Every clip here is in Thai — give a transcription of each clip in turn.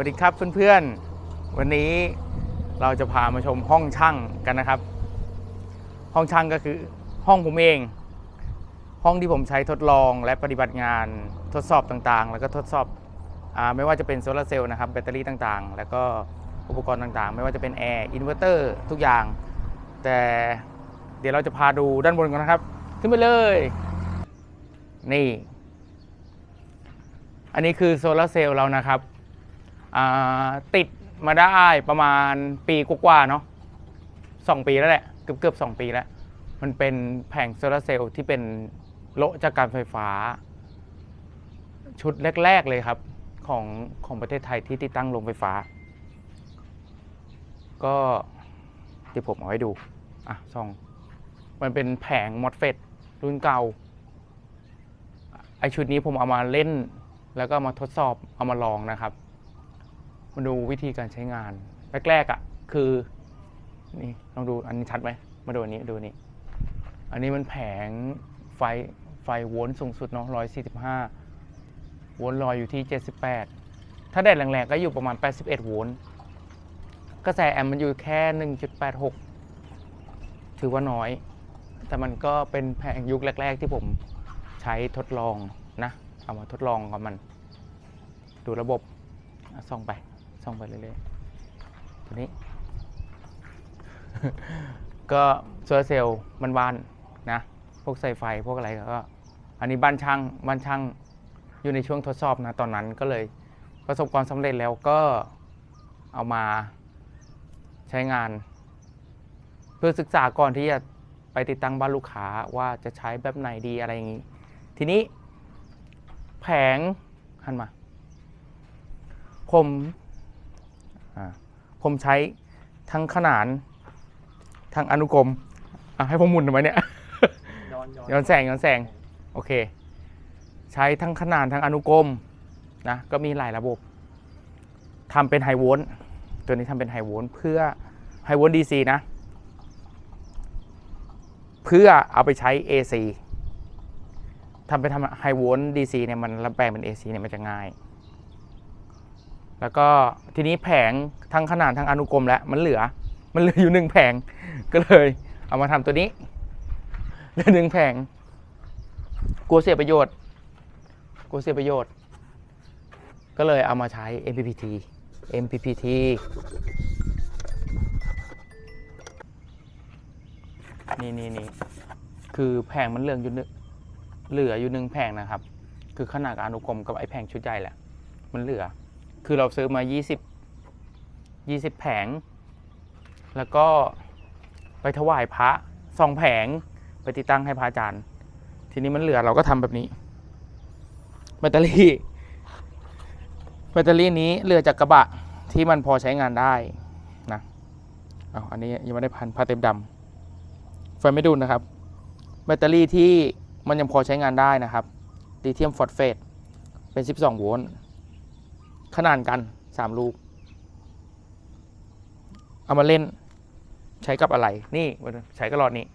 วัสดีครับเพื่อนๆ วันนี้เราจะพามาชมห้องช่างกันนะครับ ห้องช่างก็คือห้องผมเอง ห้องที่ผมใช้ทดลองและปฏิบัติงานทดสอบต่างๆ แล้วก็ทดสอบอไม่ว่าจะเป็นโซลาร์เซลล์นะครับแบตเตอรี่ต่างๆ แล้วก็อุปกรณ์ต่างๆ ไม่ว่าจะเป็นแอร์อินเวอร์เตอร์ทุกอย่าง แต่เดี๋ยวเราจะพาดูด้านบนกันนะครับ ขึ้นไปเลย นี่ อันนี้คือโซลาร์เซลล์เรานะครับ ติดมาได้ประมาณปีกว่าๆเนาะสองปีแล้วแหละเกือบเกือบสองปีแล้ว มันเป็นแผงโซลาร์เซลล์ที่เป็นโลจากการไฟฟ้า ชุดแรก ๆ เลยครับของของประเทศไทยที่ติดตั้งโรงไฟฟ้า ก็ที่ผมเอาไว้ดูอะสองมันเป็นแผงมอสเฟตรุ่นเก่าไอชุดนี้ผมเอามาเล่น แล้วก็มาทดสอบเอามาลองนะครับ มาดูวิธีการใช้งาน แรกๆอะ่ะคือนี่ลองดูอันนี้ชัดไหมมาดูอันนี้ดูนี้อันนี้มันแผงไฟไฟโวลต์สูงสุดเนาะร้อยสี่สิบห้าโวลต์ลอยอยู่ที่เจ็ดสิบแปดถ้าแดดแรงๆก็อยู่ประมาณแปดสิบเอ็ดโวลต์กระแสแอมป์มันอยู่แค่หนึ่งจุดแปดหกถือว่าน้อย แต่มันก็เป็นแผงยุคแรก ๆ ที่ผมใช้ทดลองนะ เอามาทดลองกับมัน ดูระบบส่องไป ส่องไปเรื่อยๆตัวนี้ ก็โซลาร์เซลล์มันบ้านนะ พวกใส่ไฟพวกอะไรก็ อันนี้บ้านช่างบ้านช่างอยู่ในช่วงทดสอบนะตอนนั้นก็เลยประสบความสำเร็จแล้วก็เอามาใช้งาน เพื่อศึกษาก่อนที่จะไปติดตั้งบ้านลูกค้าว่าจะใช้แบบไหนดีอะไรอย่างนี้ ทีนี้แผงหันมา ผม ผมใช้ทั้งขนานทั้งอนุกรมอะให้ผมหมุนทำไมเนี่ยย้อนย้อนย้อนแสงย้อนแสงโอเค ใช้ทั้งขนานทั้งอนุกรมนะก็มีหลายระบบทำเป็นไฮโวลต์ตัวนี้ทำเป็นไฮโวลต์เพื่อไฮโวลต์ดีซีนะ เพื่อเอาไปใช้ AC ทำไปทำไฮโวลต์ DC เนี่ยมันแปลงเป็น AC เนี่ยมันจะง่าย แล้วก็ทีนี้แผงทั้งขนาดทั้งอนุกรมแล้วมันเหลือ มันเหลืออยู่หนึ่งแผงก็เลย เอามาทำตัวนี้เหลือหนึ่งแผงกลัวเสียประโยชน์กลัวเสียประโยชน์ ก็เลยเอามาใช้ MPPT MPPT นี่นี่นี่คือแผงมันเหลืองอยู่นึงเหลืออยู่หนึ่งแผงนะครับ คือขนาดอนุกรมกับไอ้แผงชุดใหญ่แหละ มันเหลือ คือเราซื้อมา 20 20 แผง แล้วก็ไปถวายพระสองแผงไปติดตั้งให้พระอาจารย์ ทีนี้มันเหลือเราก็ทำแบบนี้ แบตเตอรี่แบตเตอรี่นี้เหลือจากกระบะที่มันพอใช้งานได้นะเอาอันนี้ยังไม่ได้พันผ้าเต็มดำไฟไม่ดูดนะครับ แบตเตอรี่ที่มันยังพอใช้งานได้นะครับลิเธียมฟอสเฟตเป็น 12 โวลต์ ขนาดกัน3ลูก เอามาเล่น ใช้กับอะไร นี่ใช้กับหลอดนี้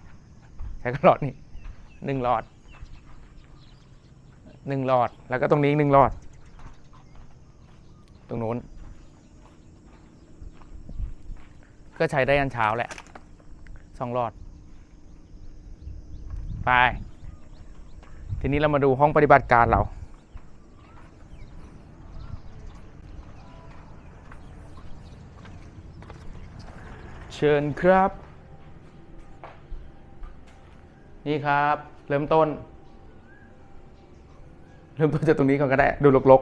ใช้กับหลอดนี้หนึ่งหลอดหนึ่งหลอด แล้วก็ตรงนี้หนึ่งหลอด ตรงนู้น ก็ใช้ได้ยันเช้าแหละสองหลอด ไป ทีนี้เรามาดูห้องปฏิบัติการเรา เชิญครับ นี่ครับ เริ่มต้น เริ่มต้นจากตรงนี้ก่อนก็ได้ ดูลก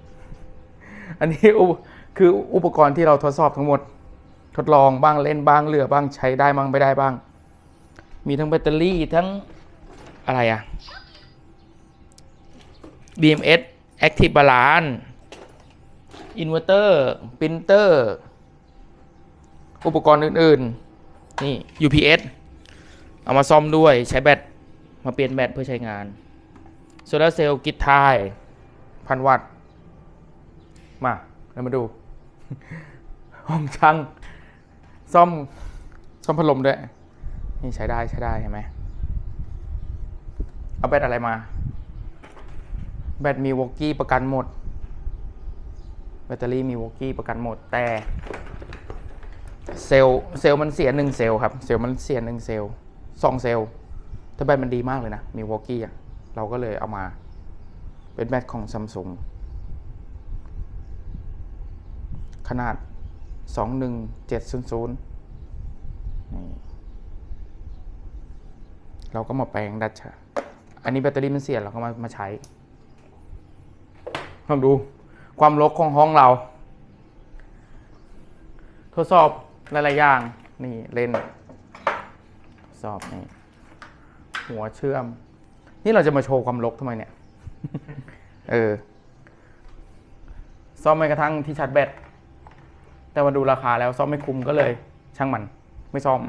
ๆ อันนี้คืออุปกรณ์ที่เราทดสอบทั้งหมด ทดลองบ้างเล่นบ้างเหลือบ้างใช้ได้บ้างไม่ได้บ้าง มีทั้งแบตเตอรี่ทั้งอะไรอะ BMS Active Balance Inverter Printer อุปกรณ์อื่นๆ นี่ UPS เอามาซ่อมด้วยใช้แบตมาเปลี่ยนแบตเพื่อใช้งานโซลาเซลล์กิทไทยพันวัตต์มาเรามาดู ห้องช่างซ่อมซ่อมพัดลมด้วย นี่ใช้ได้ใช้ได้เห็นไหมเอาแบตอะไรมา แบตมีวอกกี้ประกันหมด แบตเตอรี่มีวอกกี้ประกันหมดแต่ เซลล์เซลล์มันเสียหนึ่งเซลล์ครับเซลล์มันเสียหนึ่งเซลล์สองเซลล์ถ้าแบตมันดีมากเลยนะมีวอกกี้อะเราก็เลยเอามาเป็นแบตของซัมซุงขนาด 21700นี่เราก็มาแปลงดัชชะอันนี้แบตเตอรี่มันเสียเราก็มามาใช้ลองดูความรกของห้องเรา ทดสอบ หลายๆอย่างนี่เล่นสอบนี่หัวเชื่อม นี่เราจะมาโชว์ความรกทำไมเนี่ย เออซ่อมไม่กระทั่งที่ชาร์จแบตแต่มาดูราคาแล้วซ่อมไม่คุ้มก็เลย ช่างมัน ไม่ซ่อม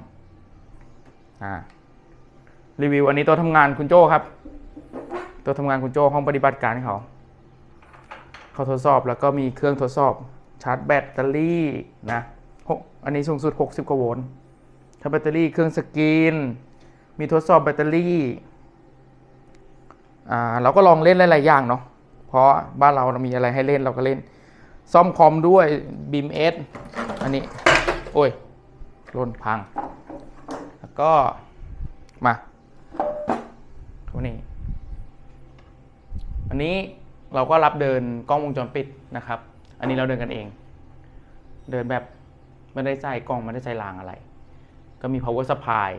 อ่ารีวิวอันนี้ตัวทำงานคุณโจ้ครับ ตัวทำงานคุณโจ้ห้องปฏิบัติการเขาเขาทดสอบแล้วก็มีเครื่องทดสอบชาร์จแบตเตอรี่นะ อันนี้สูงสุด 60 กว่าโวลต์ถ้าแบตเตอรี่เครื่องสกรีน มีทดสอบแบตเตอรี่อ่าเราก็ลองเล่นหลายๆอย่างเนาะ เพราะบ้านเรามีอะไรให้เล่นเราก็เล่น ซ่อมคอมด้วยบีมเอสอันนี้ โอ้ยล่นพัง แล้วก็มาตัวนี้ อันนี้เราก็รับเดินกล้องวงจรปิดนะครับ อันนี้เราเดินกันเอง เดินแบบ ไม่ได้ใส่กล้องไม่ได้ใส่รางอะไร ก็มี power supply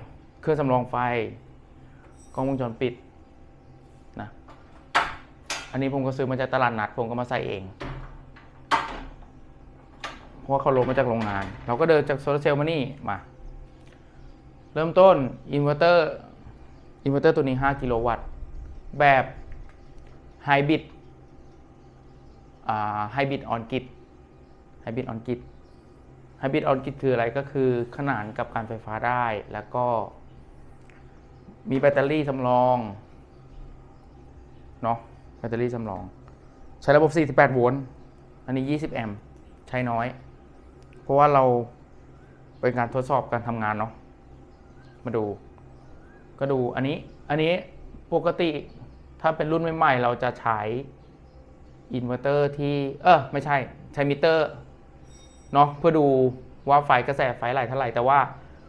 เครื่องสำรองไฟ กล้องวงจรปิดนะอันนี้ผมก็ซื้อมาจากตลาดนัดผมก็มาใส่เอง เพราะเขาลงมาจากโรงงาน เราก็เดินจากโซลาร์เซลล์มานี่มา เริ่มต้นอินเวอร์เตอร์อินเวอร์เตอร์ตัวนี้ 5 กิโลวัตต์ แบบไฮบริดไฮบริดออนกิดไฮบริดออนกิด ไฮบริดออนกิดคืออะไรก็คือขนานกับการไฟฟ้าได้แล้วก็ มีแบตเตอรี่สำรองเนาะแบตเตอรี่สำรอง ใช้ระบบ 48 โวลต์อันนี้ 20 แอมป์ใช้น้อย เพราะว่าเราเป็นการทดสอบการทำงานเนาะมาดู ก็ดูอันนี้อันนี้ปกติถ้าเป็นรุ่นใหม่ๆ เราจะใช้อินเวอร์เตอร์ที่ เออไม่ใช่ ใช้มิเตอร์ เนาะเพื่อดูว่าไฟกระแสไฟไหลเท่าไหร่แต่ว่า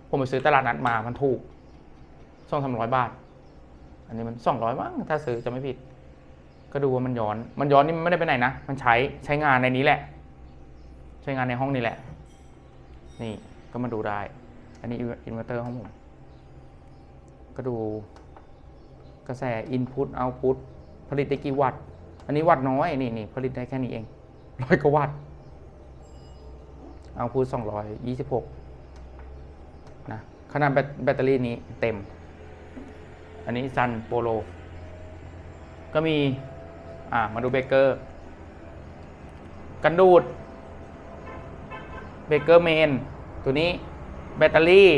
ผมไปซื้อตลาดนัดมามันถูกสองสามร้อยบาท อันนี้มันสองร้อยมั้งถ้าซื้อจะไม่ผิด ก็ดูว่ามันย้อน มันย้อนนี่มันไม่ได้ไปไหนนะ มันใช้ใช้งานในนี้แหละ ใช้งานในห้องนี้แหละ นี่ก็มาดูได้ อันนี้อินเวอร์เตอร์ของผม ก็ดูกระแส Input Output ผลิตได้กี่วัตต์ อันนี้วัตต์น้อยนี่นี่ผลิตได้แค่นี้เองร้อยกว่าวัตต์ Output 226 นะ ขนาดแบตแบตเตอรี่นี้เต็ม อันนี้ซันโปโล ก็มี อ่า มาดูเบเกอร์ กันดูด เบเกอร์เมน ตัวนี้แบตเตอรี่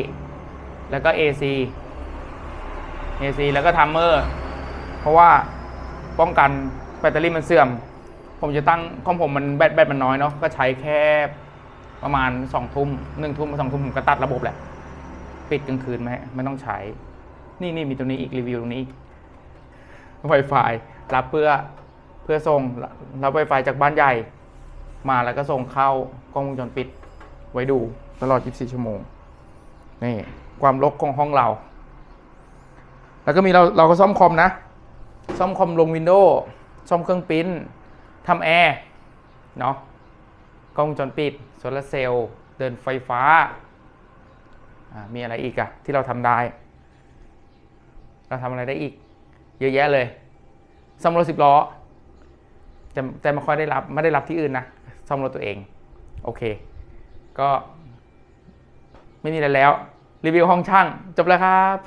แล้วก็ AC AC แล้วก็ทัมเมอร์ เพราะว่าป้องกันแบตเตอรี่มันเสื่อม ผมจะตั้งของผมมันแบตแบตมันน้อยเนาะ ก็ใช้แค่ ประมาณสองทุ่มหนึ่งทุ่มสองทุ่มผมก็ตัดระบบแหละ ปิดกลางคืนไหมไม่ต้องใช้ นี่นี่มีตัวนี้อีกรีวิวตรงนี้อีก Wi-Fi รับเพื่อเพื่อส่งรับ Wi-Fi จากบ้านใหญ่ มาแล้วก็ส่งเข้ากล้องวงจรปิด ไว้ดูตลอด 24 ชั่วโมง นี่ ความรกของห้องเรา แล้วก็มีเราเราก็ซ่อมคอมนะ ซ่อมคอมลงวินโดว์ซ่อมเครื่องปริ้นทำแอร์ เนาะ กล้องวงจรปิดโซลาร์เซลล์เดินไฟฟ้า มีอะไรอีกอะที่เราทำได้ เราทำอะไรได้อีก เยอะแยะเลยซ่อมรถสิบล้อแต่แต่ไม่ค่อยได้รับไม่ได้รับที่อื่นนะซ่อมรถตัวเอง โอเค ก็ไม่มีอะไรแล้ว รีวิวห้องช่าง จบแล้วครับ